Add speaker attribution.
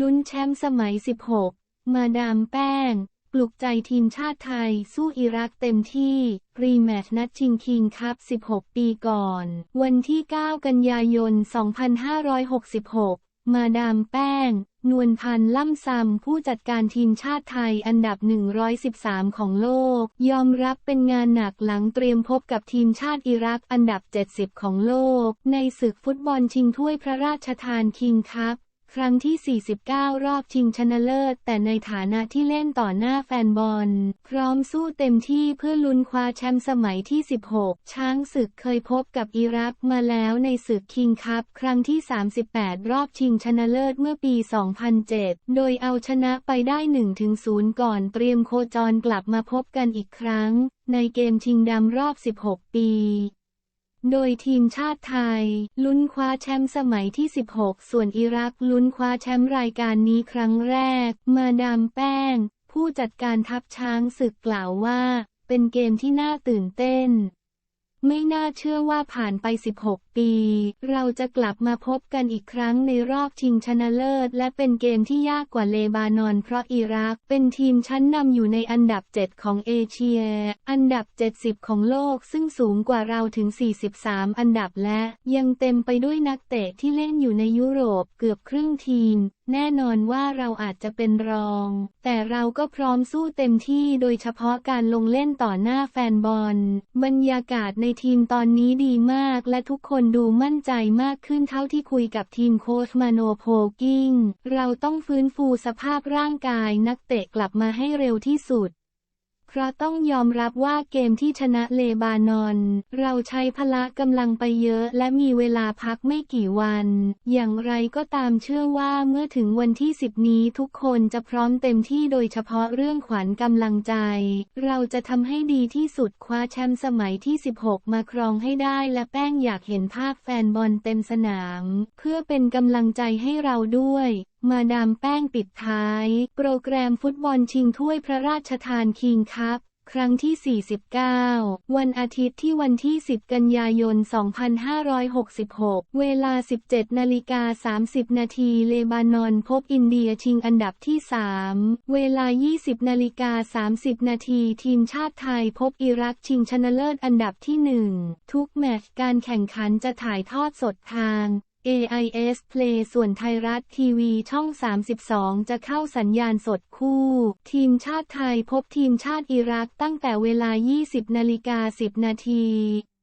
Speaker 1: ลุ้นแชมป์สมัย 16 มาดามแป้ง ปลุกใจทีมชาติไทยสู้อิรักเต็มที่ รีแมตช์นัดชิงคิงคัพ 16 ปีก่อน วันที่ 9 กันยายน 2566 มาดามแป้ง นวลพันธ์ล่ำซำผู้จัดการทีมชาติไทยอันดับ 113 ของโลก ยอมรับเป็นงานหนักหลังเตรียมพบกับทีมชาติอิรักอันดับ 70 ของโลก ในศึกฟุตบอลชิงถ้วยพระราชทานคิงคัพ ครั้งที่ 49 รอบชิงชนะเลิศ แต่ในฐานะที่เล่นต่อหน้าแฟนบอล พร้อมสู้เต็มที่เพื่อลุ้นคว้าแชมป์สมัยที่ 16 ช้างศึกเคยพบกับอิรักมาแล้วในศึกคิงคัพครั้งที่ 38 รอบชิงชนะเลิศเมื่อปี 2007 โดยเอาชนะไปได้ 1-0 ก่อนเตรียมโคจรกลับมาพบกันอีกครั้ง ในเกมชิงดำรอบ 16 ปี โดยทีมชาติไทย ลุ้นคว้าแชมป์สมัยที่ 16 ส่วนอิรักลุ้นคว้าแชมป์รายการนี้ครั้งแรก มาดามแป้ง ผู้จัดการทัพช้างศึกกล่าวว่า เป็นเกมที่น่าตื่นเต้น ไม่น่าเชื่อว่าผ่านไป 16 ปี เราจะกลับมาพบกันอีกครั้งในรอบชิงชนะเลิศ และเป็นเกมที่ยากกว่าเลบานอนเพราะอิรักเป็นทีมชั้นนำอยู่ในอันดับ 7 ของเอเชีย อันดับ 70 ของโลกซึ่งสูงกว่าเราถึง 43 อันดับและยังเต็มไปด้วยนักเตะที่เล่นอยู่ในยุโรปเกือบครึ่งทีมแน่นอนว่าเราอาจจะเป็นรอง แต่เราก็พร้อมสู้เต็มที่โดยเฉพาะการลงเล่นต่อหน้าแฟนบอล บรรยากาศในทีมตอนนี้ดีมากและทุกคนดูมั่นใจมากขึ้นเท่าที่คุยกับทีมโค้ชมาโนโพกิ้ง เราต้องฟื้นฟูสภาพร่างกายนักเตะกลับมาให้เร็วที่สุด เพราะต้องยอมรับว่าเกมที่ชนะเลบานอน เราใช้พละกำลังไปเยอะและมีเวลาพักไม่กี่วัน อย่างไรก็ตามเชื่อว่าเมื่อถึงวันที่ 10 นี้ทุกคนจะพร้อมเต็มที่โดยเฉพาะเรื่องขวัญกำลังใจ เราจะทำให้ดีที่สุดคว้าแชมป์สมัยที่ 16 มาครองให้ได้และแป้งอยากเห็นภาพแฟนบอลเต็มสนาม เพื่อเป็นกำลังใจให้เราด้วย มาดามแป้งปิดท้าย โปรแกรมฟุตบอลชิงถ้วยพระราชทานคิงคัพครั้งที่ 49 วันอาทิตย์ที่วันที่ 10 กันยายน 2566 เวลา 17 นาฬิกา 30 นาทีเลบานอนพบอินเดียชิงอันดับที่ 3 เวลา 20 นาฬิกา 30 นาทีทีมชาติไทยพบอิรักชิงชนะเลิศอันดับที่ 1 ทุกแมตช์การแข่งขันจะถ่ายทอดสดทาง AIS Play ส่วนไทยรัฐทีวีช่อง 32 จะเข้าสัญญาณสดคู่ ทีมชาติไทยพบทีมชาติอิรักตั้งแต่เวลา 20 นาฬิกา 10 นาที